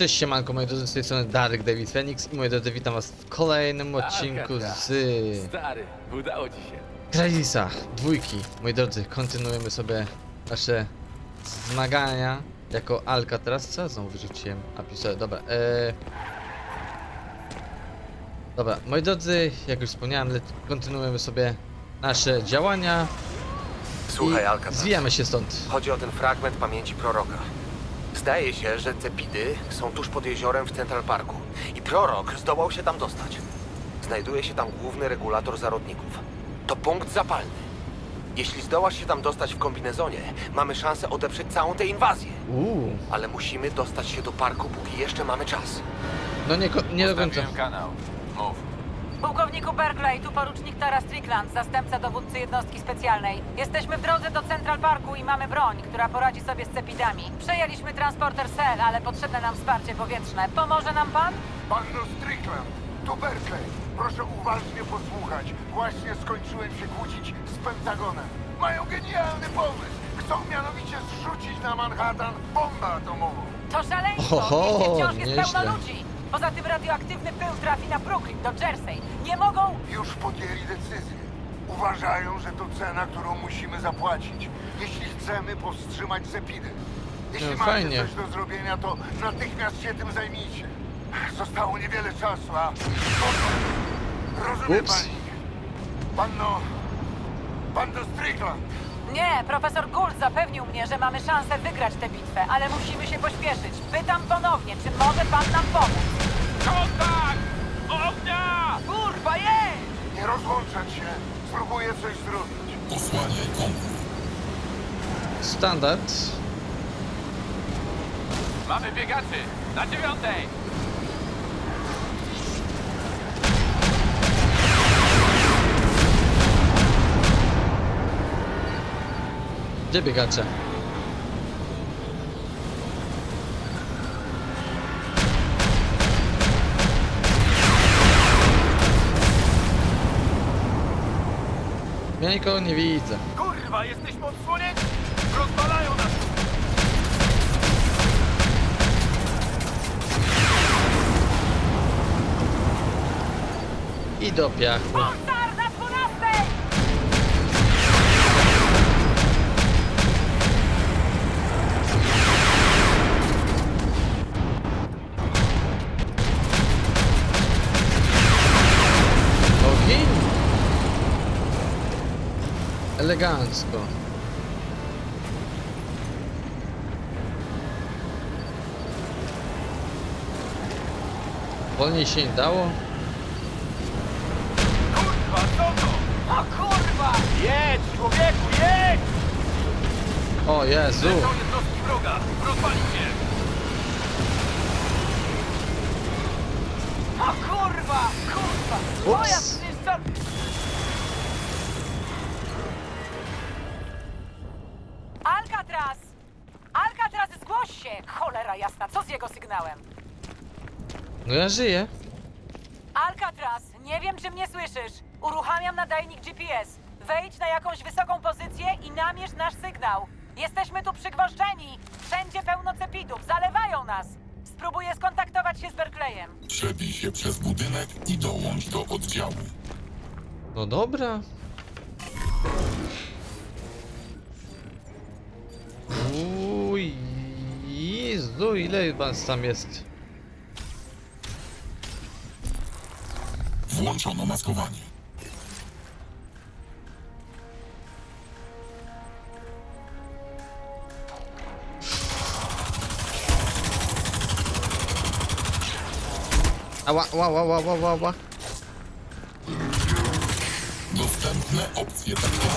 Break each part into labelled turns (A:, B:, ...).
A: Cześć siemanko moi drodzy, z tej strony Darek David Phoenix i moi drodzy witam was w kolejnym odcinku z
B: Stary, udało ci się.
A: Cryzisa dwójki. Moi drodzy, kontynuujemy sobie nasze zmagania jako Alka teraz. Co znowu wyrzuciłem? A dobra. Eee... Dobra, moi drodzy, jak już wspomniałem, kontynuujemy sobie nasze działania
C: Słuchaj, Alcatraz.
A: zwijamy się stąd.
C: Chodzi o ten fragment pamięci proroka. Zdaje się, że cepidy są tuż pod jeziorem w Central Parku i prorok zdołał się tam dostać. Znajduje się tam główny regulator zarodników. To punkt zapalny. Jeśli zdołasz się tam dostać w kombinezonie, mamy szansę odeprzeć całą tę inwazję.
A: Uuu,
C: Ale musimy dostać się do parku, póki jeszcze mamy czas.
A: no nie, ko- nie do końca.
B: Ustawiłem kanał. Mów.
D: Pułkowniku Berkeley, tu porucznik Tara Strickland, zastępca dowódcy jednostki specjalnej. Jesteśmy w drodze do Central Parku i mamy broń, która poradzi sobie z cepidami. Przejęliśmy transporter Cell, ale potrzebne nam wsparcie powietrzne. Pomoże nam pan?
E: Panno Strickland, tu Berkeley. Proszę uważnie posłuchać. Właśnie skończyłem się kłócić z Pentagonem. Mają genialny pomysł. Chcą mianowicie zrzucić na Manhattan bombę atomową.
D: To szaleństwo!
A: Oho,
D: mieście wciąż jest
A: nieźle.
D: pełno ludzi. Poza tym radioaktywny pył trafi na Brooklyn, do Jersey. Nie mogą...
E: Już podjęli decyzję. Uważają, że to cena, którą musimy zapłacić, jeśli chcemy powstrzymać zepidy. Jeśli
A: No,
E: macie
A: fajnie.
E: coś do zrobienia, to natychmiast się tym zajmijcie. Zostało niewiele czasu, a... Rozumie
A: Ups.
E: pani? Panno... Panno Strickland!
D: Nie, profesor Gould zapewnił mnie, że mamy szansę wygrać tę bitwę, ale musimy się pośpieszyć. Pytam ponownie, czy może pan nam pomóc?
E: Rozłączać się. Spróbuję coś zrobić.
A: Standard.
B: Mamy biegaczy! Na dziewiątej!
A: Gdzie biegacze? Ja nikogo nie widzę.
B: Kurwa, jesteśmy odsłonięci! Rozwalają nas!
A: I do piachu. Elegancko. Wolniej się nie dało.
B: Kurwa, co to?
D: O kurwa!
B: Jedź, człowieku, jedź!
A: O Jezu!
B: Lecą jednostki wroga! Rozwali się!
D: O kurwa! Kurwa! Moja
A: Ups.
D: Alcatraz! Cholera jasna, co z jego sygnałem?
A: No ja żyję.
D: Alcatraz, nie wiem czy mnie słyszysz. Uruchamiam nadajnik GPS. Wejdź na jakąś wysoką pozycję i namierz nasz sygnał. Jesteśmy tu przygwożdżeni. Wszędzie pełno cepidów, zalewają nas. Spróbuję skontaktować się z Berkleyem.
F: Przebij się przez budynek i dołącz do oddziału.
A: No dobra. Jezu, ile was tam jest?
F: Włączono maskowanie.
A: Ała, ła, ła, ła, ła, ła, ła.
F: Dostępne opcje taktyczne.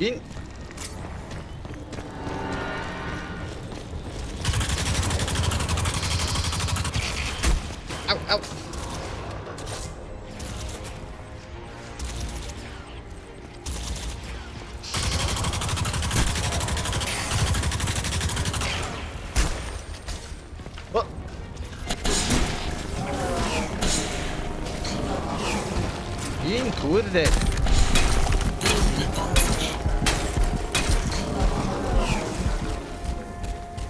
A: In... kurde.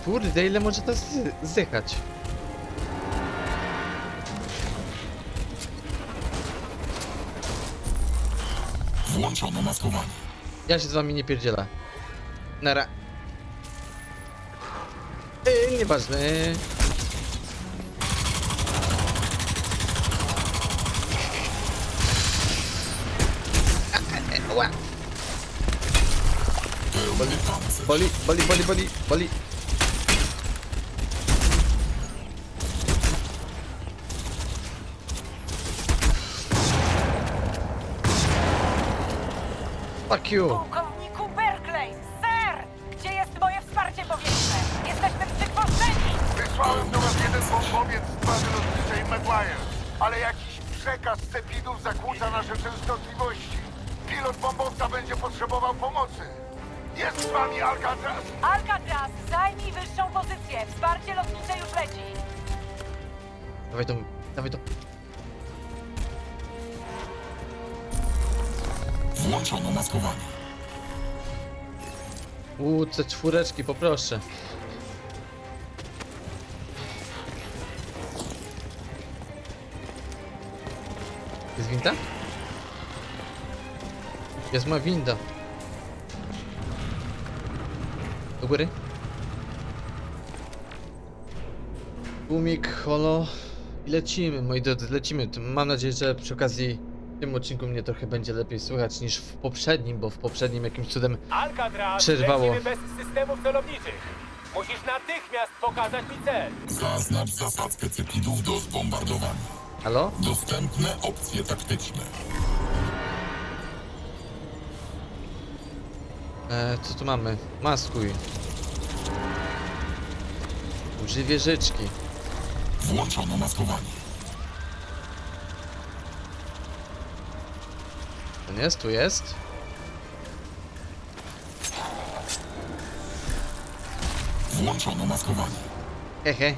A: Kurde, ile może to zdychać?
F: Włączono maskowanie.
A: Ja się z wami nie pierdzielę. Nara. Yy, nieważne. Ła.
F: Pancerz.
A: Boli, boli, boli, boli, boli. Fuck you.
D: Pułkowniku Berkeley! Ser! Gdzie jest moje wsparcie powietrzne? Jesteśmy przygwożdżeni!
E: Wysłałem do was jeden bombowiec z bazy lotniczej McGuire, ale jakiś przekaz cepidów zakłóca nasze częstotliwości. Pilot bombowca będzie potrzebował pomocy. Jest z wami Alcatraz?
D: Alcatraz, zajmij wyższą pozycję. Wsparcie lotnicze już leci.
A: Dawaj to, dawaj to.
F: Włączono maskowanie.
A: Uuu, te czwóreczki, poproszę. Jest winda? Jest moja winda. Do góry. Umik, holo. I lecimy, moi drodzy, lecimy. To Mam nadzieję, że przy okazji w tym odcinku mnie trochę będzie lepiej słychać niż w poprzednim, bo w poprzednim jakimś cudem
B: Alcatraz,
A: Przerwało.
B: lecimy bez systemów celowniczych. Musisz natychmiast pokazać mi cel.
F: Zaznacz zasadzkę cepidów do zbombardowania.
A: Halo?
F: Dostępne opcje taktyczne.
A: E, co tu mamy? Maskuj. Użyj wieżyczki.
F: Włączono maskowanie.
A: To nie jest, tu jest.
F: Włączono maskowanie.
A: Hehe.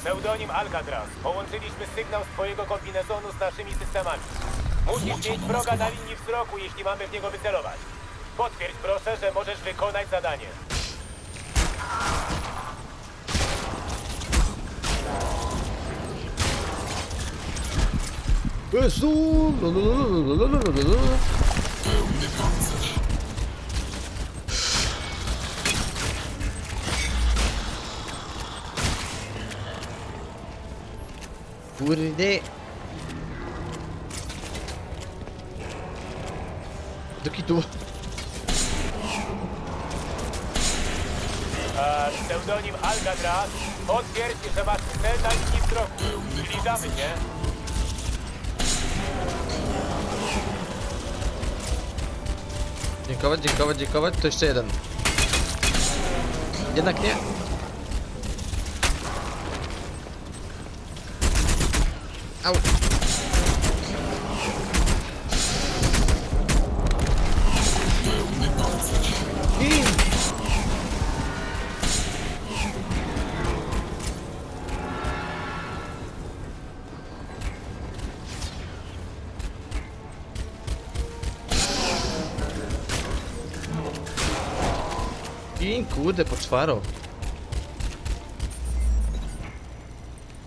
B: Pseudonim Alcatraz. Połączyliśmy sygnał z twojego kombinezonu z naszymi systemami. Musisz
F: Włączono
B: mieć wroga na
F: maskowanie.
B: linii wzroku, jeśli mamy w niego wycelować. Potwierdź proszę, że możesz wykonać zadanie.
A: Jezu!
F: Pełny pancerz.
A: Kurde. Do.
B: A pseudonim Alcatraz. Potwierdź, że masz cel na linii wzroku. Zbliżamy się.
A: Dziękować, dziękować, dziękować. To jeszcze jeden. Jednak nie. Au. Kurde, poczwaro.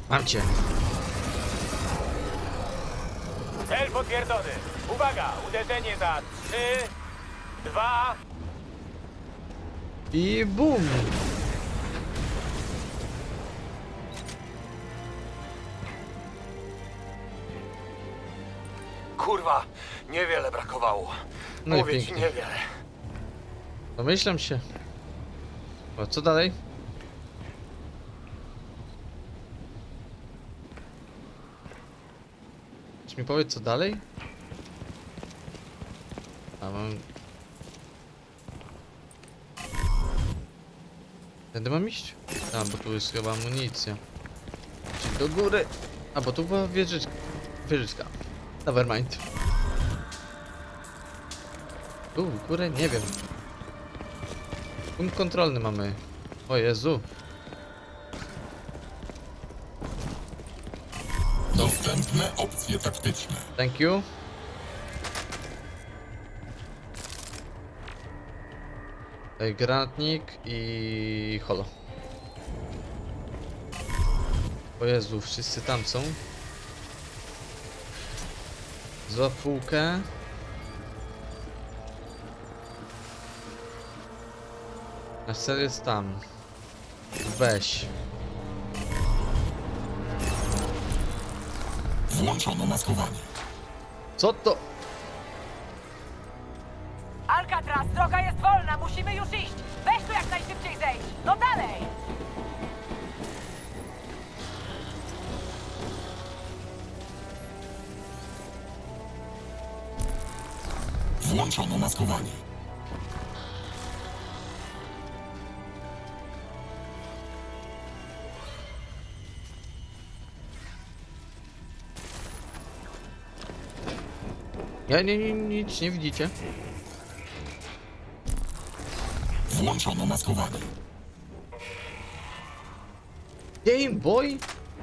A: Mam cię.
B: Cel potwierdzony. Uwaga, uderzenie za 3, 2,
A: I bum!
C: Kurwa, niewiele brakowało.
A: No i
C: Mówię ci
A: pięknie.
C: niewiele.
A: Domyślam się. O, co dalej? Czy mi powiedz co dalej? A mam... Tędy mam iść? A, bo tu jest chyba amunicja. Czyli do góry. A, bo tu była wieżyczka. Wieżyczka. Nevermind. Tu, górę? Nie wiem. Punkt kontrolny mamy. O Jezu.
F: Dostępne opcje taktyczne.
A: Thank you. Granatnik i holo. O Jezu, wszyscy tam są. Złap półkę. A cel jest tam. Weź.
F: Włączono maskowanie.
A: Co to? Ja nie, nie, nic nie widzicie.
F: Włączono maskowanie.
A: Game Boy?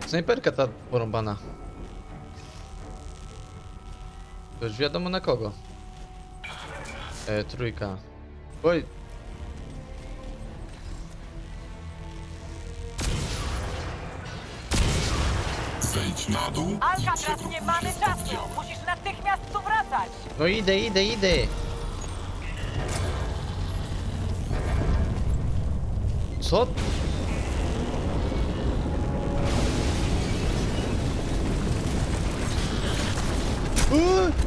A: Snajperka ta porąbana. To już wiadomo na kogo. E, trójka. Oj.
F: Zejdź na dół
D: Alcatraz, nie mamy czasu! Musisz natychmiast tu wracać!
A: No idę, idę, idę. Co? Eee!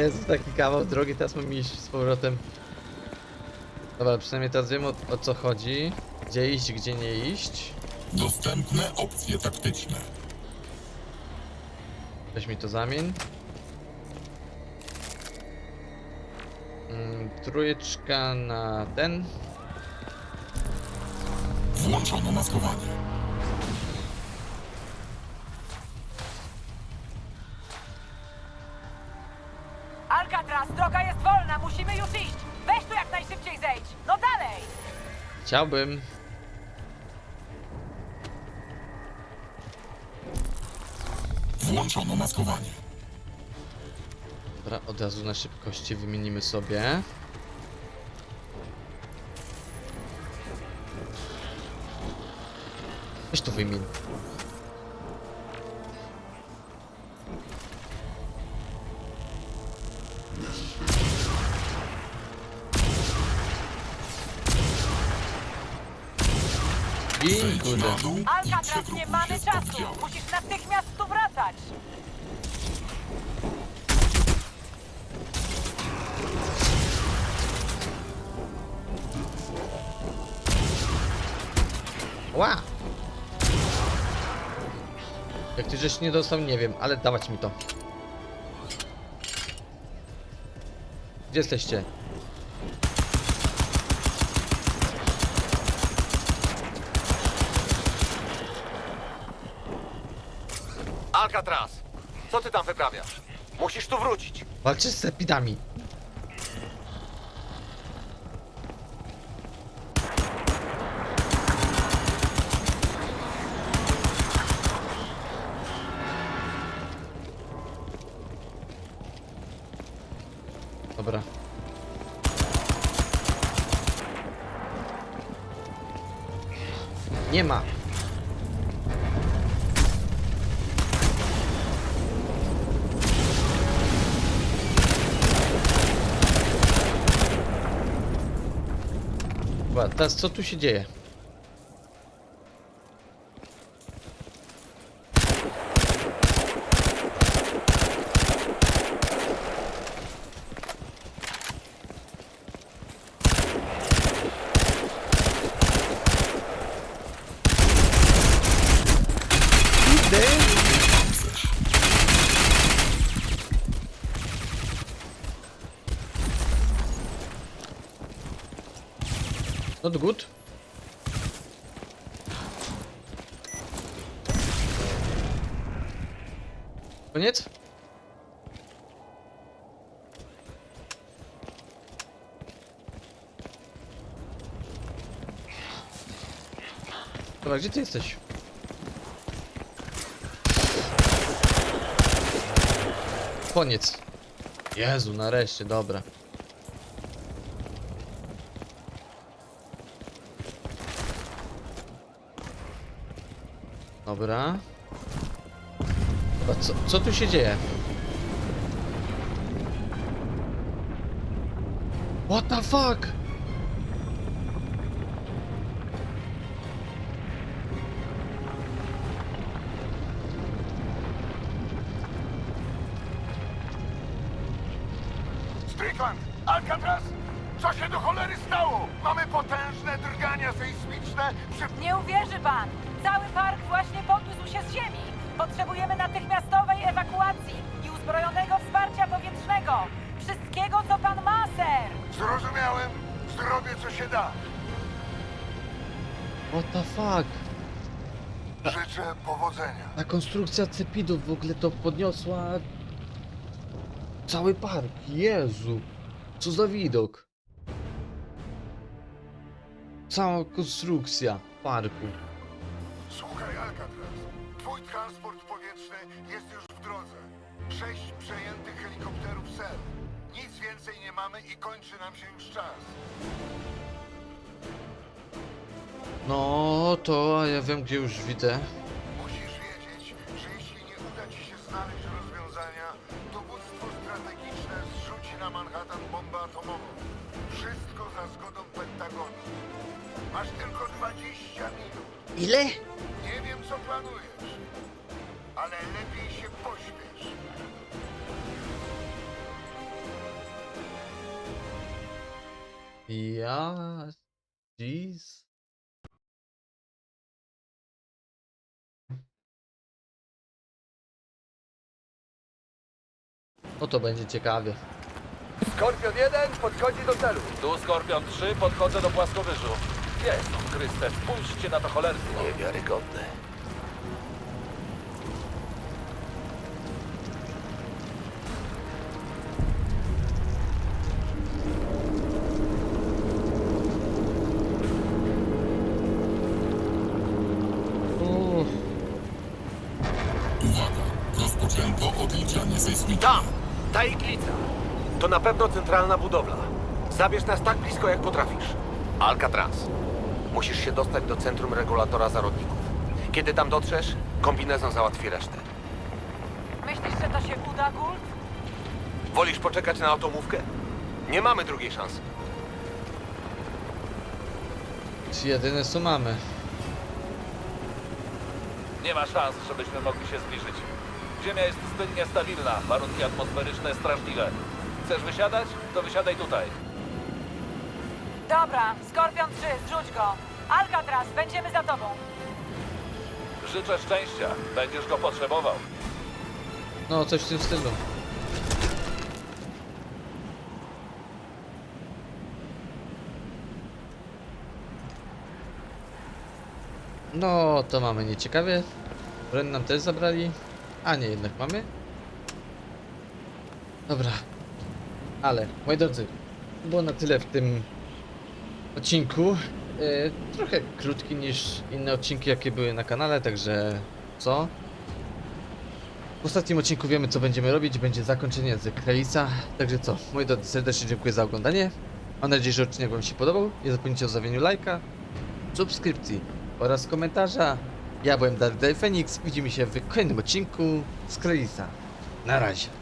A: Jest taki kawał drogi, teraz mam iść z powrotem. Dobra, przynajmniej teraz wiem o, o co chodzi. Gdzie iść, gdzie nie iść.
F: Dostępne opcje taktyczne.
A: Weź mi to zamień. Mm, trójeczka na ten.
F: Włączono maskowanie.
A: Chciałbym.
F: Włączono maskowanie.
A: Dobra, od razu na szybkości wymienimy sobie. Weź to wymień. Kurde.
F: na dół i
D: Alcatraz,
F: przegrupuj
D: nie
F: się
D: mamy czasu! Musisz natychmiast tu wracać!
A: Ła! Jak ty żeś nie dostał, nie wiem, ale dawać mi to. Gdzie jesteście?
C: Alcatraz! Co ty tam wyprawiasz? Musisz tu wrócić.
A: Walczysz z epidami. Dobra. Nie ma. Dobra, teraz co tu się dzieje? Not good. Нет? Давай, где ты стоишь? Koniec. Jezu, nareszcie, dobra. Dobra. Co, co tu się dzieje? What the fuck?
E: Strickland! Alcatraz! Co się do cholery stało? Mamy potężne drgania sejsmiczne przy...
D: Nie uwierzy pan! Cały park właśnie podniósł się z ziemi! Potrzebujemy natychmiastowej ewakuacji i uzbrojonego wsparcia powietrznego! Wszystkiego, co pan ma, ser!
E: Zrozumiałem. Zrobię, co się da.
A: What the fuck?
E: Życzę powodzenia.
A: Ta konstrukcja cepidów w ogóle to podniosła cały park. Jezu, co za widok. Cała konstrukcja parku.
E: Słuchaj, Alcatraz. Twój transport powietrzny jest już w drodze. Sześć przejętych helikopterów SEL. Nic więcej nie mamy i kończy nam się już czas.
A: No to ja wiem gdzie już widzę.
E: Musisz wiedzieć, że jeśli nie uda ci się znaleźć rozwiązania, dowództwo strategiczne zrzuci na Manhattan bombę atomową. Wszystko za zgodą Pentagonu. Masz tylko 20 minut.
A: Ile?
E: Nie wiem, co planujesz, ale lepiej się pośpiesz.
A: Ja... Jeez. No to będzie ciekawie.
G: Skorpion 1 podchodzi do celu.
H: Tu Skorpion 3, podchodzę do płaskowyżu. Jest Chryste, spójrzcie na to cholerstwo.
C: Niewiarygodne.
F: Uwaga, rozpoczęto odliczanie sejsmiczne.
C: Tam! Ta iglica! To na pewno centralna budowla. Zabierz nas tak blisko, jak potrafisz. Alcatraz. Musisz się dostać do centrum regulatora zarodników. Kiedy tam dotrzesz, kombinezon załatwi resztę.
D: Myślisz, że to się uda, Gult?
C: Wolisz poczekać na automówkę? Nie mamy drugiej szansy.
A: Jedyne co mamy.
H: Nie ma szans, żebyśmy mogli się zbliżyć. Ziemia jest zbyt niestabilna, warunki atmosferyczne straszliwe. Chcesz wysiadać? To wysiadaj tutaj.
D: Dobra, Skorpion 3, zrzuć go! Alcatraz, będziemy za tobą!
H: Życzę szczęścia, będziesz go potrzebował.
A: No, coś w tym stylu. No, to mamy nieciekawie. Ren nam też zabrali. A nie, jednak mamy. Dobra. Ale, moi drodzy, było na tyle w tym odcinku. E, trochę krótki niż inne odcinki, jakie były na kanale, także co? W ostatnim odcinku wiemy co będziemy robić, będzie zakończenie z Kralica. Także co, moi drodzy, serdecznie dziękuję za oglądanie. Mam nadzieję, że odcinek Wam się podobał. Nie zapomnijcie o zostawieniu lajka, subskrypcji oraz komentarza. Ja byłem Dark Phoenix, widzimy się w kolejnym odcinku z Kralica. Na razie.